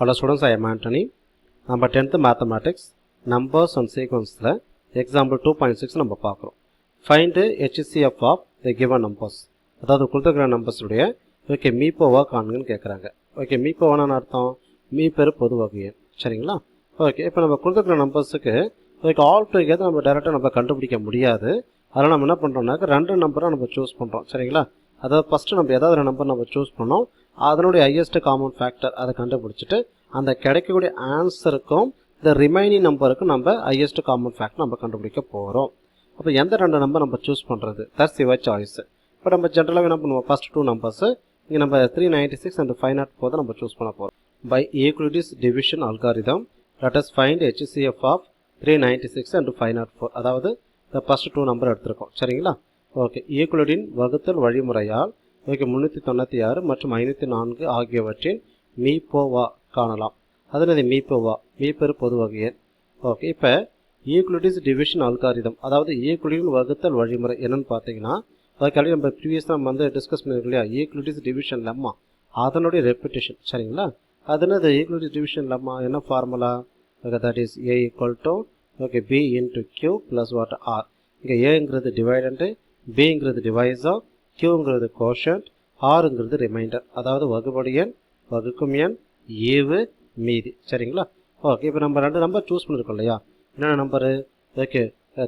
Hello students, I am Anthony. நம்ம tenth mathematics numbers and சீக்வன்ஸில் example two point six நம்ம பார்க்குறோம். Find HCF of the given numbers அதாவது கொடுத்துருக்கிற நம்பர்ஸுடைய okay மீப்போவா காணுங்கன்னு கேட்குறாங்க ஓகே மீப்போவான அர்த்தம். மீ பெரு பொது வகையன் சரிங்களா? ஓகே இப்போ நம்ம கொடுத்துருக்கிற நம்பர்ஸுக்கு ஓகே ஆல் டுகெதர் நம்ம டேரெக்டாக நம்ம கண்டுபிடிக்க முடியாது. அதனால் நம்ம என்ன பண்ணுறோம்னாக்க ரெண்டு நம்பரை நம்ம சூஸ் பண்ணுறோம் சரிங்களா? அதாவது ஃபஸ்ட்டு நம்ம ஏதாவது ஒரு நம்பர் நம்ம சூஸ் பண்ணோம். அதனுடைய ஹையஸ்ட் காமன் ஃபேக்டர் அதை கண்டுபிடிச்சிட்டு அந்த கிடைக்கக்கூடிய ஆன்சருக்கும் இந்த ரிமைனிங் நம்பருக்கும் நம்ம ஹையஸ்ட் காமன் ஃபேக்டர் நம்ம கண்டுபிடிக்க போகிறோம் அப்போ எந்த ரெண்டு நம்பர் நம்ம சூஸ் பண்ணுறது தட்ஸ் யுவர் சாய்ஸ் இப்போ நம்ம ஜென்ரலாக என்ன பண்ணுவோம்? ஃபஸ்ட் டூ நம்பர்ஸு இங்கே நம்ம three ninety six and five nought போதை நம்ம சூஸ் பண்ண போகிறோம் by Euclid's division algorithm let us find HCF of three ninety six and five nought four அதாவது இந்த ஃபஸ்ட் டூ நம்பர் எடுத்திருக்கோம். சரிங்களா? ஓகே ஈக்குலிட்டின் வகுத்தல் வழிமுறையால் ஓகே முந்நூற்றி தொண்ணூற்றி ஆறு மற்றும் ஐநூற்றி நான்கு ஆகியவற்றின் மீப்போவா காணலாம். அதனது மீப்போவா மீப்பெரு பொது வகையன் ஓகே இப்போ ஈக்குலிட்டிஸ் டிவிஷன் அல்காரிதம் அதாவது ஈக்குலிட்டின் வகுத்தல் வழிமுறை என்னன்னு பார்த்தீங்கன்னா அதுக்காக நம்ம ப்ரீவியஸ் நம்ம வந்து டிஸ்கஸ் பண்ணியிருக்கோம் இல்லையா? ஈக்குலிட்டிஸ் டிவிஷன் லெம்மா அதனுடைய ரெப்பிட்டேஷன் சரிங்களா? அதனது ஈக்குலிட்டிஸ் டிவிஷன் லெம்மா என்ன formula okay that is a equal to okay b into q plus what r இங்கே ஏங்கிறது டிவைடண்ட்டு பிங்கிறது டிவைஸாக கியூங்கிறது கோஷன்ட் ஆறுங்கிறது ரிமைண்டர் அதாவது வகுபடி எண் வகுக்கும் எண் ஏவு மீதி. சரிங்களா? ஓகே இப்போ நம்ம ரெண்டு நம்பர் சூஸ் பண்ணியிருக்கோம் இல்லையா? என்னென்ன number okay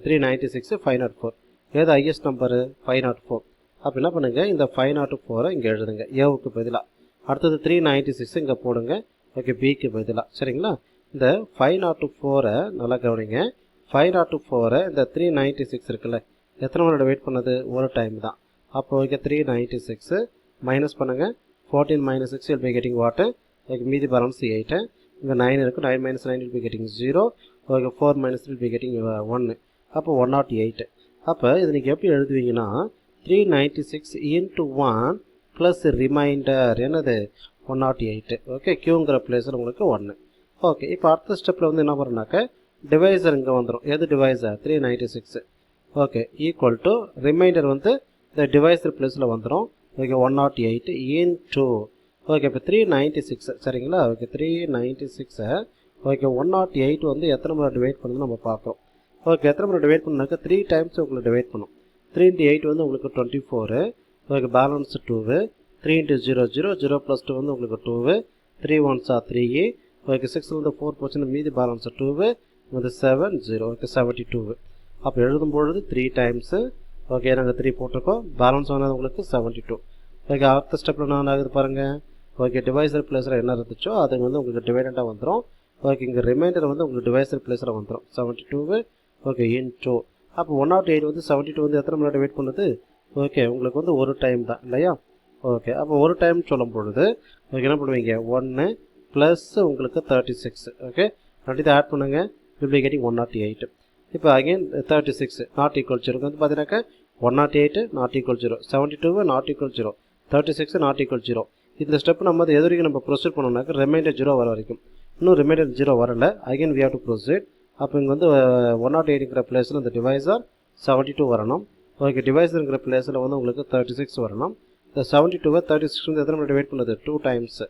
three ninety six five nought four ஏது highest number five nought four அப்போ என்ன பண்ணுங்கள் இந்த ஃபைவ் நாட் ஃபோரை இங்கே எழுதுங்க. ஏவுக்கு பதிலாக அடுத்தது த்ரீ நைன்ட்டி சிக்ஸ் இங்கே போடுங்க. ஓகே பிக்கு பதிலாக சரிங்களா? இந்த ஃபைவ் நாட் ஃபோரை நல்லா கவனிங்க. ஃபைவ் நாட் ஃபோரை இந்த த்ரீ நைன்ட்டி சிக்ஸ் இருக்குல்ல எத்தனை மணி வெயிட் பண்ணது? ஒரு டைம் தான். அப்போ okay three ninety six minus பண்ணுங்கள் fourteen minus six will be getting what okay மீதி பேலன்ஸ் எயிட்டு இங்கே நைன் இருக்குது nine minus nine will be getting zero okay four minus will be getting ஒன்று அப்போ ஒன் நாட் எயிட்டு அப்போ இது நீங்கள் எப்படி எழுதுவீங்கன்னா three ninety six into one plus remainder என்னது ஒன் நாட் எயிட்டு ஓகே கியூங்கிற பிளேஸில் உங்களுக்கு ஒன்று ஓகே இப்போ அடுத்த ஸ்டெப்பில் வந்து என்ன பண்ணுறோம்னாக்க டிவைசர் இங்கே வந்துடும் எது divisor three ninety six okay equal to remainder வந்து இந்த டிவைஸ் பிளேஸில் வந்துடும் okay one nought eight into okay இப்போ த்ரீ நைன்ட்டி சிக்ஸ் சரிங்களா? ஓகே த்ரீ நைன்ட்டி சிக்ஸை ஓகே ஒன் நாட் எயிட் வந்து எத்தனை முறை டிவைட் பண்ணுன்னு நம்ம பார்க்குறோம். ஓகே எத்தனை முறை டிவைட் பண்ணாக்கா த்ரீ டைம்ஸ் உங்களுக்கு டிவைட் பண்ணும். த்ரீ இன்ட்டு எயிட் வந்து உங்களுக்கு twenty four okay balance two three into zero zero zero plus two வந்து உங்களுக்கு டூவு த்ரீ ஒன்ஸா த்ரீ ஓகே சிக்ஸ்லேருந்து ஃபோர் போச்சுன்னா மீதி பேலன்ஸ் டூவு வந்து seven zero okay seventy two அப்போ எழுதும்பொழுது த்ரீ டைம்ஸு ஓகே நாங்கள் த்ரீ போட்டிருக்கோம். பேலன்ஸ் ஆனது உங்களுக்கு செவன்ட்டி டூ ஓகே அடுத்த ஸ்டெப்பில் என்ன ஆகுது பாருங்கள் ஓகே டிவைசர் பிளேஸில் என்ன இருந்துச்சோ அது வந்து உங்களுக்கு டிவைடண்டாக வந்துடும் ஓகே இங்கே ரிமைண்டர் வந்து உங்களுக்கு டிவைசர் பிளேஸில் வந்துடும் seventy two okay into அப்போ ஒன் நாட் எயிட் வந்து செவன்ட்டி டூ வந்து எத்தனை மணி நேரம் வெயிட் பண்ணுது? ஓகே உங்களுக்கு வந்து ஒரு டைம் தான் இல்லையா? ஓகே அப்போ ஒரு டைம் சொல்லும் பொழுது ஓகே என்ன பண்ணுவீங்க? ஒன்று ப்ளஸ் உங்களுக்கு தேர்ட்டி சிக்ஸ் ஓகே ரெண்டு ஆட் பண்ணுங்கள் வில் ஒன் நாட் எயிட் இப்போ again thirty six not equal வந்து பார்த்தீங்கன்னாக்கா one nought eight not equal zero seventy two not equal zero thirty six not equal zero இந்த ஸ்டெப் நம்ம வந்து எது வரைக்கும் நம்ம ப்ரொசீட் பண்ணோம்னாக்க ரிமைண்டர் ஜீரோ வர வரைக்கும். இன்னும் ரிமைண்டர் ஜீரோ வரல. Again we have to proceed அப்போ இங்கே வந்து ஒன் நாட் எயிட்டுங்கிற பிளேஸில் இந்த டிவைஸர் செவன்ட்டி டூ வரணும். ஓகே டிவைஸுங்கிற பிளேஸில் வந்து உங்களுக்கு தேர்ட்டி சிக்ஸ் வரணும். இந்த செவன்ட்டி டூவை தேர்ட்டி சிக்ஸ் வந்து எத்தனை டிவைட் வெயிட் பண்ணுது? Two times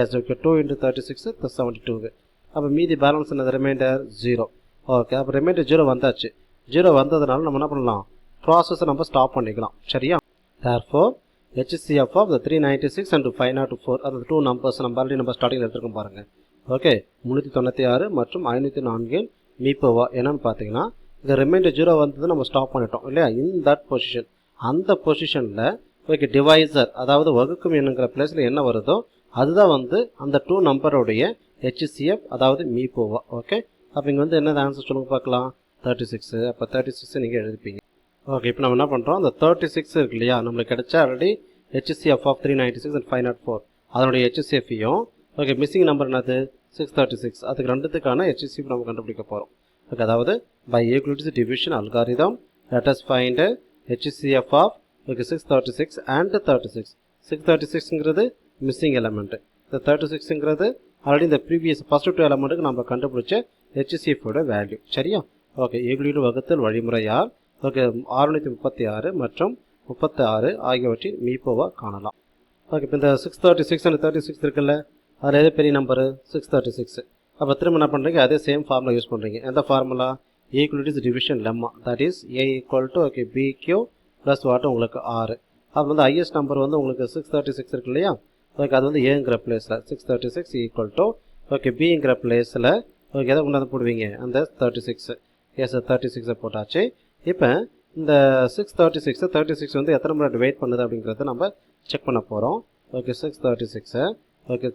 yes okay two into thirty six seventy two அப்போ மீதி பேலன்ஸ் என்னது? ரிமைண்டர் ஜீரோ ஓகே அப்போ ரிமைண்டர் ஜீரோ வந்தாச்சு. ஜீரோ வந்ததுனால நம்ம என்ன பண்ணலாம்? ப்ராசஸை நம்ம ஸ்டாப் பண்ணிக்கலாம். சரியா? Therefore HCF of the three ninety six and five nought four அந்த டூ நம்பர்ஸ் நம்ம ஆல்ரெடி நம்ம ஸ்டார்டிங் எடுத்துருக்கோம் பாருங்கள் ஓகே முந்நூற்றி தொண்ணூற்றி ஆறு மற்றும் ஐநூற்றி நான்கு மீப்போவா என்னன்னு பார்த்தீங்கன்னா இந்த ரிமைண்டர் ஜீரோ வந்தது நம்ம ஸ்டாப் பண்ணிட்டோம் இல்லையா? இன் தட் பொசிஷன் அந்த பொசிஷனில் ஓகே டிவைசர் அதாவது வகுக்கும் என்னங்கிற பிளேஸில் என்ன வருதோ அதுதான் வந்து அந்த டூ நம்பருடைய ஹெச்சிசிஎஃப் அதாவது மீப்போவா ஓகே அப்போ இங்கே வந்து என்ன ஆன்சர் சொல்லுங்க பார்க்கலாம். தேர்ட்டி சிக்ஸு அப்போ தேர்ட்டி சிக்ஸ் நீங்கள் எழுதிப்பீங்க. ஓகே இப்போ நம்ம என்ன பண்ணுறோம் அந்த தேர்ட்டி சிக்ஸ் இருக்கு இல்லையா நம்மளுக்கு கிடைச்ச already HCF of three ninety six and five nought four அதனுடைய ஹெச்சிசிஎஃப்ஐயும் ஓகே மிஸ்ஸிங் நம்பர் என்னது? சிக்ஸ் தேர்ட்டி சிக்ஸ் அதுக்கு ரெண்டுத்துக்கான ஹெச்சிசிஎஃப் நம்ம கண்டுபிடிக்க போகிறோம் ஓகே அதாவது by Euclid's division algorithm let us find HCF of okay six thirty six and thirty six six thirty சிக்ஸுங்கிறது missing element இந்த தேர்ட்டி சிக்ஸுங்கிறது ஆல்ரெடி இந்த ப்ரீவியஸ் ஃபஸ்ட்டு டூ எலமெண்ட்டுக்கு நம்ம கண்டுபிடிச்ச ஹெச்சிசிஎஃபோட வேல்யூ சரியா? ஓகே ஈகுலீடு வகுத்தல் வழிமுறையால் ஓகே அறுநூற்றி முப்பத்தி ஆறு மற்றும் முப்பத்தி ஆறு ஆகியவற்றின் மீப்போவா காணலாம். ஓகே இப்போ இந்த six thirty six and thirty six இருக்குல்ல அதில் எது பெரிய நம்பரு சிக்ஸ் தேர்ட்டி சிக்ஸ் அப்போ திரும்ப என்ன பண்ணுறீங்க அதே சேம் ஃபார்முலா யூஸ் பண்ணுறீங்க எந்த formula Euclid's division lemma that is a equal to okay b q plus what உங்களுக்கு ஆறு அப்புறம் வந்து ஹையஸ்ட் நம்பர் வந்து உங்களுக்கு சிக்ஸ் தேர்ட்டி சிக்ஸ் இருக்கு இல்லையா? ஓகே அது வந்து ஏங்கிற பிளேஸில் six thirty six equal to okay பிங்கிற பிளேஸில் ஓகே எதை கொண்டாந்து போடுவீங்க? அந்த தேர்ட்டி சிக்ஸ் எஸ் தேர்ட்டி சிக்ஸை போட்டாச்சு. இப்போ இந்த six thirty six thirty six வந்து எத்தனை முறை வெயிட் பண்ணுது அப்படிங்கிறத நம்ம செக் பண்ண போகிறோம் okay six thirty six okay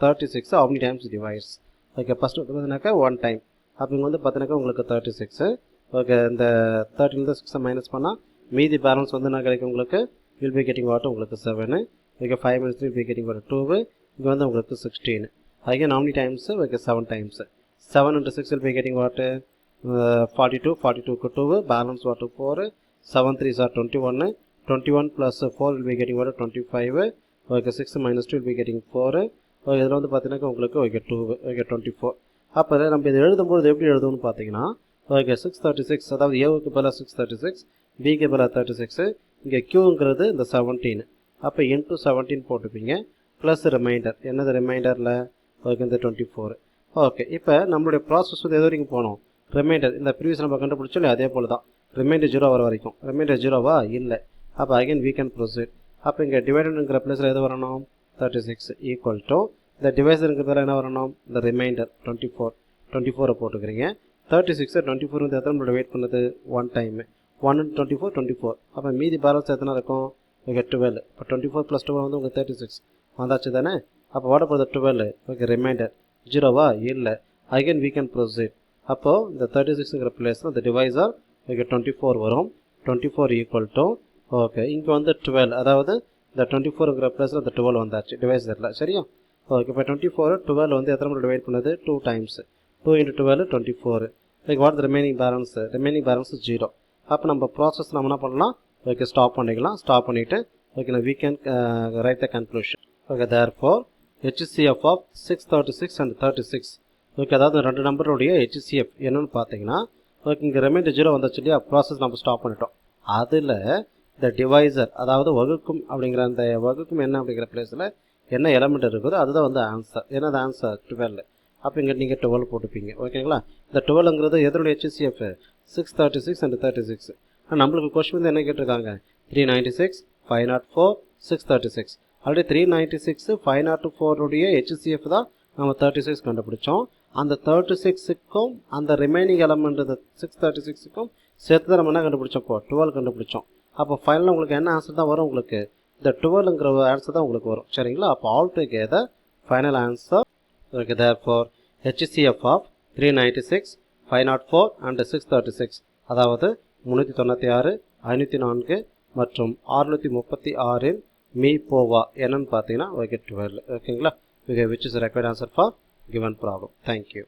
thirty six how many times divides okay first பார்த்தீங்கன்னாக்கா ஒன் டைம் அப்போ இங்கே வந்து பார்த்தீங்கன்னாக்கா உங்களுக்கு தேர்ட்டி சிக்ஸு ஓகே இந்த தேர்ட்டிலேருந்து சிக்ஸை மைனஸ் பண்ணால் மீதி பேலன்ஸ் வந்து நான் கிடைக்கும் உங்களுக்கு? வில் பி கெட்டிங் வாட் உங்களுக்கு seven okay five minutes will be getting what two இங்கே வந்து உங்களுக்கு சிக்ஸ்டீன் அதுக்கே how times okay seven times seven into six will be getting what forty two forty டூக்கு two balance what four seven three sir twenty ஒன்று twenty one plus four will be getting what twenty five okay six minus two will be getting four okay இதில் வந்து பார்த்தீங்கன்னா உங்களுக்கு okay two okay twenty four அப்போ நம்ம இது எழுதும்போது எப்படி எழுதும்னு பார்த்தீங்கன்னா ஓகே சிக்ஸ் தேர்ட்டி சிக்ஸ் அதாவது ஏவுக்கு பதிலாக சிக்ஸ் தேர்ட்டி சிக்ஸ் பிக்கு பதிலாக தேர்ட்டி சிக்ஸு இங்கே கியூங்கிறது இந்த செவன்டீன் அப்போ இன்ட்டு செவன்டீன் போட்டுப்பீங்க ப்ளஸ் ரிமைண்டர் என்னது ரிமைண்டரில் ஓகே இந்த டுவெண்ட்டி ஃபோர் ஓகே இப்போ நம்மளுடைய ப்ராசஸ் வந்து எது வரைக்கும் போகணும் ரிமைண்டர் இந்த ப்ரீவியஸ் நம்ம கண்டுபிடிச்சோம் அதே போல் தான் ரிமைண்டர் ஜீரோ வர வரைக்கும். ரிமைண்டர் ஜீரோவா இல்லை. அப்போ அகைன் வீ கேன் ப்ரொசீட் அப்போ இங்கே டிவைடனுங்கிற பிளேஸில் எது வரணும்? தேர்ட்டி சிக்ஸ் ஈக்குவல் டு இந்த டிவைஸருங்கிற பேர் என்ன வரணும்? இந்த ரிமைண்டர் டுவெண்ட்டி ஃபோர் டுவெண்ட்டி ஃபோரை போட்டுக்கிறீங்க. தேர்ட்டி சிக்ஸு டுவெண்ட்டி ஃபோர் வந்து எத்தனை நம்மளோட வெயிட் பண்ணுது? One time one twenty four twenty four அப்போ மீதி பேலன்ஸ் எத்தனை இருக்கும்? ஓகே டுவெல் இப்போ டுவெண்ட்டி ஃபோர் ப்ளஸ் டுவெல் வந்து உங்களுக்கு தேர்ட்டி சிக்ஸ் வந்தாச்சு தானே? அப்போ வாட போகிறது டுவெல் ஓகே ரிமைண்டர் ஜீரோவா இல்லை. அகைன் வீ கேன் ப்ரொசீட் அப்போது இந்த தேர்ட்டி சிக்ஸுங்கிற பிளேஸில் இந்த டிவைசர் ஓகே டுவெண்ட்டி ஃபோர் வரும். Twenty four equal to okay இங்கே வந்து டுவெல் அதாவது இந்த டுவெண்ட்டி ஃபோருங்கிற பிளேஸில் இந்த டுவெல் வந்தாச்சு டிவைசரில் சரியா? ஓகே இப்போ டுவெண்ட்டி ஃபோர் டுவெல் வந்து எத்தனை முறை டிவைட் பண்ணுது? Two times two into twelve twenty four like what remaining balance remaining balance zero அப்போ நம்ம ப்ராசஸ் நம்ம என்ன பண்ணலாம்? ஓகே ஸ்டாப் பண்ணிக்கலாம். ஸ்டாப் பண்ணிவிட்டு ஓகே நான் we can write the conclusion okay therefore HCF of six thirty six and thirty six okay அதாவது ரெண்டு நம்பருடைய ஹெச்சிசிஎஃப் என்னென்னு பார்த்தீங்கன்னா ஓகே இங்கே ரிமைண்டர் ஜீரோ வந்துச்சு இல்லையா? ப்ராசஸ் நம்ம ஸ்டாப் பண்ணிட்டோம். அதில் இந்த டிவைசர் அதாவது வகுக்கும் அப்படிங்கிற அந்த வகுக்கும் என்ன அப்படிங்கிற பிளேஸில் என்ன எலமெண்ட் இருக்குதோ அதுதான் வந்து ஆன்சர் என்னது ஆன்சர் டுவெல் அப்போ இங்கே நீங்கள் டுவெல் போட்டுப்பீங்க. ஓகேங்களா இந்த டுவெல்ங்கிறது எதனுடைய HCF six thirty six and thirty six நம்மளுக்கு கொஸ்டின் வந்து என்ன கேட்டிருக்காங்க? Three ninety six five nought four six thirty six already three ninety six five nought ஃபோருடைய HCF தான் நம்ம தேர்ட்டி சிக்ஸ் கண்டுபிடிச்சோம். அந்த தேர்ட்டி சிக்ஸுக்கும் அந்த ரிமைனிங் எலமெண்ட் சிக்ஸ் தேர்ட்டி சிக்ஸுக்கும் சேர்த்து தான் நம்ம என்ன கண்டுபிடிச்சோம்? இப்போ டுவெல் கண்டுபிடிச்சோம். அப்போ ஃபைனலாக உங்களுக்கு என்ன ஆன்சர் தான் வரும் உங்களுக்கு? இந்த டுவெல்ங்கிற ஆன்சர் தான் உங்களுக்கு வரும். சரிங்களா? அப்போ all together final answer okay therefore HCF of three ninety six five nought four and six thirty six அதாவது முந்நூற்றி தொண்ணூற்றி ஆறு ஐநூற்றி நான்கு மற்றும் அறுநூற்றி முப்பத்தி ஆறின் மீ போவா என்னன்னு பார்த்தீங்கன்னா ஓகே டுவெல் ஓகேங்களா? Okay which is required answer for given problem. Thank you.